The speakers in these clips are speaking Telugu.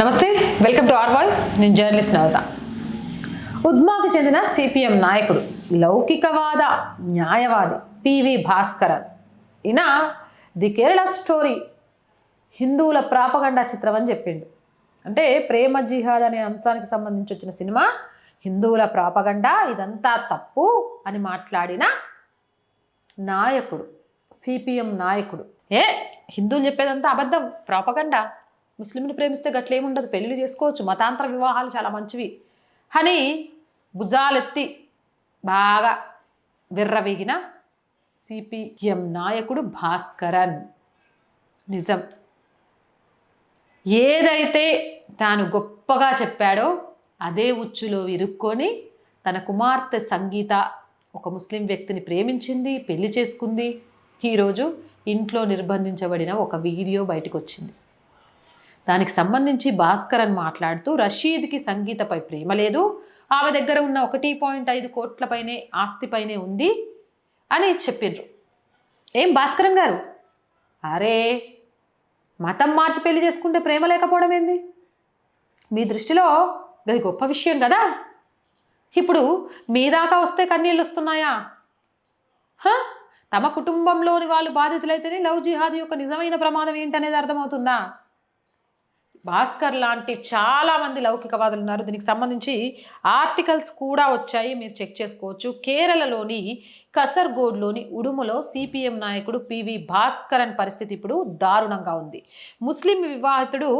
Namaste welcome to R voice నేను జర్నలిస్ట్ నవత ఉద్మాకు చెందిన సిపిఎం నాయకుడు లౌకికవాద న్యాయవాది పివి భాస్కరన్. ఈయన ది కేరళ స్టోరీ హిందువుల ప్రాపగండా చిత్రం అని చెప్పిండు. అంటే ప్రేమ జిహాద్ అనే అంశానికి సంబంధించి వచ్చిన సినిమా హిందువుల ప్రాపగండా ఇదంతా తప్పు అని మాట్లాడిన నాయకుడు సిపిఎం నాయకుడు. ఏ హిందువులు చెప్పేదంతా అబద్ధం ప్రాపగండా? ముస్లింని ప్రేమిస్తే గట్లేముండదు పెళ్ళి చేసుకోవచ్చు మతాంతర వివాహాలు చాలా మంచివి. అని భుజాలెత్తి బాగా విర్రవీగిన సిపిఎం నాయకుడు భాస్కరన్. నిజం. ఏదైతే తాను గొప్పగా చెప్పాడో అదే ఉచ్చులో ఇరుక్కొని తన కుమార్తె సంగీత ఒక ముస్లిం వ్యక్తిని ప్రేమించింది పెళ్ళి చేసుకుంది. ఈరోజు ఇంట్లో నిర్బంధించబడిన ఒక వీడియో బయటకు వచ్చింది దానికి సంబంధించి భాస్కర్ అని మాట్లాడుతూ రషీద్కి సంగీతపై ప్రేమ లేదు ఆమె దగ్గర ఉన్న ఒకటి పాయింట్ ఐదు కోట్లపైనే ఆస్తిపైనే ఉంది అని చెప్పిండ్రు ఏం భాస్కరన్ గారు? అరే మతం మార్చి పెళ్ళి చేసుకుంటే ప్రేమ లేకపోవడం ఏంది? మీ దృష్టిలో అది గొప్ప విషయం కదా? ఇప్పుడు మీ దాకా వస్తే కన్నీళ్ళు వస్తున్నాయా? తమ కుటుంబంలోని వాళ్ళు బాధితులైతేనే లవ్ జిహాద్ యొక్క నిజమైన ప్రమాదం ఏంటనేది అర్థమవుతుందా? భాస్కర్ లాంటి చాలామంది లౌకికవాదులు ఉన్నారు. దీనికి సంబంధించి ఆర్టికల్స్ కూడా వచ్చాయి. మీరు చెక్ చేసుకోవచ్చు. కేరళలోని కసర్గోడ్లోని ఉడుములో సిపిఎం నాయకుడు పివి భాస్కరన్ పరిస్థితి ఇప్పుడు దారుణంగా ఉంది. ముస్లిం వివాహితుడు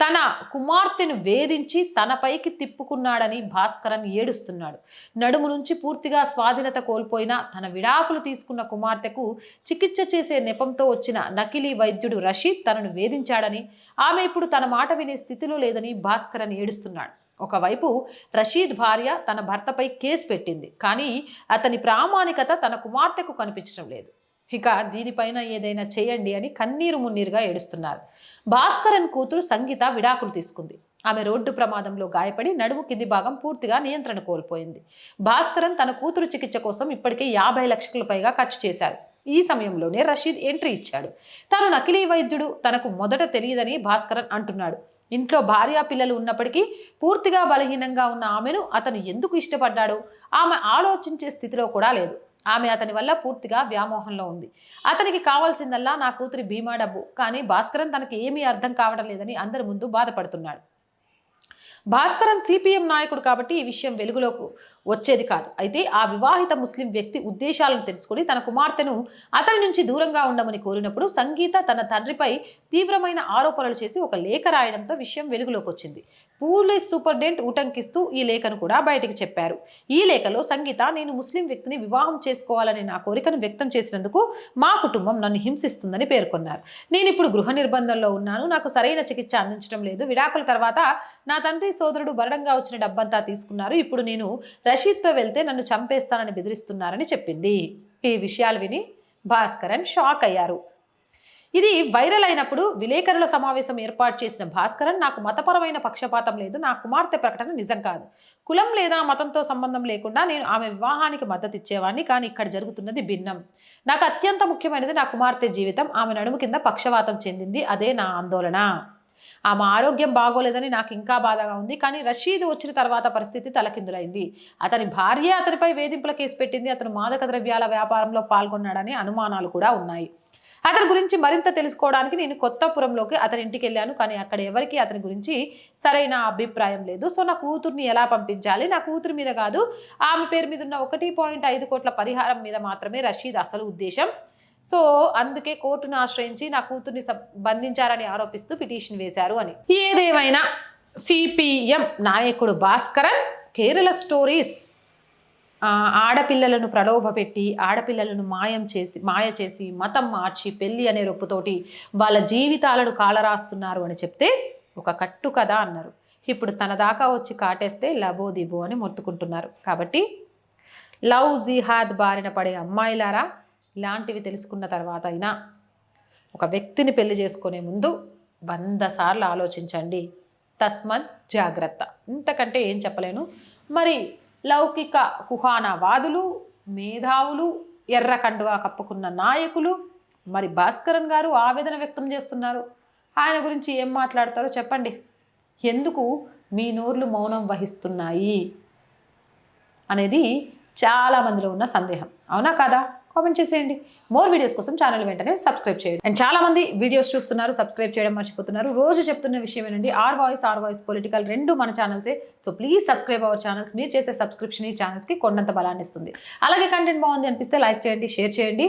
తన కుమార్తెను వేధించి తనపైకి తిప్పుకున్నాడని భాస్కరన్ ఏడుస్తున్నాడు. నడుము నుంచి పూర్తిగా స్వాధీనత కోల్పోయిన తన విడాకులు తీసుకున్న కుమార్తెకు చికిత్స చేసే నెపంతో వచ్చిన నకిలీ వైద్యుడు రషీద్ తనను వేధించాడని ఆమె ఇప్పుడు తన మాట వినే స్థితిలో లేదని భాస్కరన్ ఏడుస్తున్నాడు. ఒకవైపు రషీద్ భార్య తన భర్తపై కేసు పెట్టింది కానీ అతని ప్రామాణికత తన కుమార్తెకు కనిపించడం లేదు. ఇక దీనిపైన ఏదైనా చేయండి అని కన్నీరు మున్నీరుగా ఏడుస్తున్నారు. భాస్కరన్ కూతురు సంగీత విడాకులు తీసుకుంది. ఆమె రోడ్డు ప్రమాదంలో గాయపడి నడుము కింది భాగం పూర్తిగా నియంత్రణ కోల్పోయింది. భాస్కరన్ తన కూతురు చికిత్స కోసం ఇప్పటికే యాభై లక్షల పైగా ఖర్చు చేశారు. ఈ సమయంలోనే రషీద్ ఎంట్రీ ఇచ్చాడు. తాను నకిలీ వైద్యుడు తనకు మొదట తెలియదని భాస్కరన్ అంటున్నాడు. ఇంట్లో భార్యా పిల్లలు ఉన్నప్పటికీ పూర్తిగా బలహీనంగా ఉన్న ఆమెను అతను ఎందుకు ఇష్టపడ్డాడో? ఆమె ఆలోచించే స్థితిలో కూడా లేదు. ఆమె అతని వల్ల పూర్తిగా వ్యామోహంలో ఉంది. అతనికి కావాల్సిందల్లా నా కూతురి బీమా డబ్బు కానీ భాస్కరన్ తనకి ఏమీ అర్థం కావడం లేదని అందరి ముందు బాధపడుతున్నాడు. భాస్కరన్ సిపిఎం నాయకుడు కాబట్టి ఈ విషయం వెలుగులోకి వచ్చేది కాదు. అయితే ఆ వివాహిత ముస్లిం వ్యక్తి ఉద్దేశాలను తెలుసుకుని తన కుమార్తెను అతని నుంచి దూరంగా ఉండమని కోరినప్పుడు సంగీత తన తండ్రిపై తీవ్రమైన ఆరోపణలు చేసి ఒక లేఖ రాయడంతో విషయం వెలుగులోకి వచ్చింది. పోలీస్ సూపరింటెండెంట్ ఉటంకిస్తూ ఈ లేఖను కూడా బయటికి చెప్పారు. ఈ లేఖలో సంగీత నేను ముస్లిం వ్యక్తిని వివాహం చేసుకోవాలనే నా కోరికను వ్యక్తం చేసినందుకు మా కుటుంబం నన్ను హింసిస్తుందని పేర్కొన్నారు. నేను ఇప్పుడు గృహ నిర్బంధంలో ఉన్నాను. నాకు సరైన చికిత్స అందించడం లేదు. విడాకుల తర్వాత నా తండ్రి సోదరుడు మరణంగా వచ్చిన డబ్బంతా తీసుకున్నారు. ఇప్పుడు నేను రషీద్తో వెళ్తే నన్ను చంపేస్తానని బెదిరిస్తున్నారని చెప్పింది. ఈ విషయాలు విని భాస్కరన్ షాక్ అయ్యారు. ఇది వైరల్ అయినప్పుడు విలేకరుల సమావేశం ఏర్పాటు చేసిన భాస్కరన్ నాకు మతపరమైన పక్షపాతం లేదు నా కుమార్తె ప్రకటన నిజం కాదు. కులం లేదా మతంతో సంబంధం లేకుండా నేను ఆమె వివాహానికి మద్దతు ఇచ్చేవాడిని కానీ ఇక్కడ జరుగుతున్నది భిన్నం. నాకు అత్యంత ముఖ్యమైనది నా కుమార్తె జీవితం ఆమె నడుము కింద పక్షవాతం చెందింది అదే నా ఆందోళన. ఆమె ఆరోగ్యం బాగోలేదని నాకు ఇంకా బాధగా ఉంది. కానీ రషీద్ వచ్చిన తర్వాత పరిస్థితి తలకిందులైంది. అతని భార్య అతనిపై వేధింపుల కేసు పెట్టింది. అతను మాదక ద్రవ్యాల వ్యాపారంలో పాల్గొన్నాడని అనుమానాలు కూడా ఉన్నాయి. అతని గురించి మరింత తెలుసుకోవడానికి నేను కొత్తపురంలోకి అతని ఇంటికి వెళ్ళాను. కానీ అక్కడ ఎవరికి అతని గురించి సరైన అభిప్రాయం లేదు. సో నా కూతుర్ని ఎలా పంపించాలి? నా కూతురు మీద కాదు ఆమె పేరు మీద ఉన్న ఒకటి పాయింట్ ఐదు కోట్ల పరిహారం మీద మాత్రమే రషీద్ అసలు ఉద్దేశం. సో అందుకే కోర్టును ఆశ్రయించి నా కూతుర్ని బంధించారని ఆరోపిస్తూ పిటిషన్ వేశారు అని. ఏదేమైనా సిపిఎం నాయకుడు భాస్కరన్ కేరళ స్టోరీస్ ఆడపిల్లలను ప్రలోభపెట్టి ఆడపిల్లలను మాయం చేసి మాయ చేసి మతం మార్చి పెళ్ళి అనే రొప్పుతోటి వాళ్ళ జీవితాలను కాలరాస్తున్నారు అని చెప్తే ఒక కట్టు కదా అన్నారు. ఇప్పుడు తన దాకా వచ్చి కాటేస్తే లబో దిబో అని మొత్తుకుంటున్నారు. కాబట్టి లవ్ జిహాద్ బారిన పడే అమ్మాయిలారా ఇలాంటివి తెలుసుకున్న తర్వాత అయినా ఒక వ్యక్తిని పెళ్ళి చేసుకునే ముందు వంద సార్లు ఆలోచించండి. తస్మత్ జాగ్రత్త. ఇంతకంటే ఏం చెప్పలేను. మరి లౌకిక కుహానవాదులు మేధావులు ఎర్ర కండువా కప్పుకున్న నాయకులు మరి భాస్కరన్ గారు ఆవేదన వ్యక్తం చేస్తున్నారు. ఆయన గురించి ఏం మాట్లాడతారో చెప్పండి. ఎందుకు మీ నోర్లు మౌనం వహిస్తున్నాయి? అనేది చాలా మందిలో ఉన్న సందేహం. అవునా కాదా? కామెంట్ చేసేయండి. మోర్ వీడియోస్ కోసం ఛానల్ వెంటనే సబ్స్క్రైబ్ చేయండి. అండ్ చాలా మంది వీడియోస్ చూస్తున్నారు సబ్స్క్రైబ్ చేయడం మర్చిపోతున్నారు. రోజు చెప్తున్న విషయం ఏంటండి R voice R voice political రెండు మన ఛానల్సే so please subscribe our channels మీరు చేసే సబ్స్క్రిప్షన్ ఈ ఛానల్స్కి కొండంత బలాన్ని ఇస్తుంది. అలాగే కంటెంట్ బాగుంది అనిపిస్తే లైక్ చేయండి షేర్ చేయండి.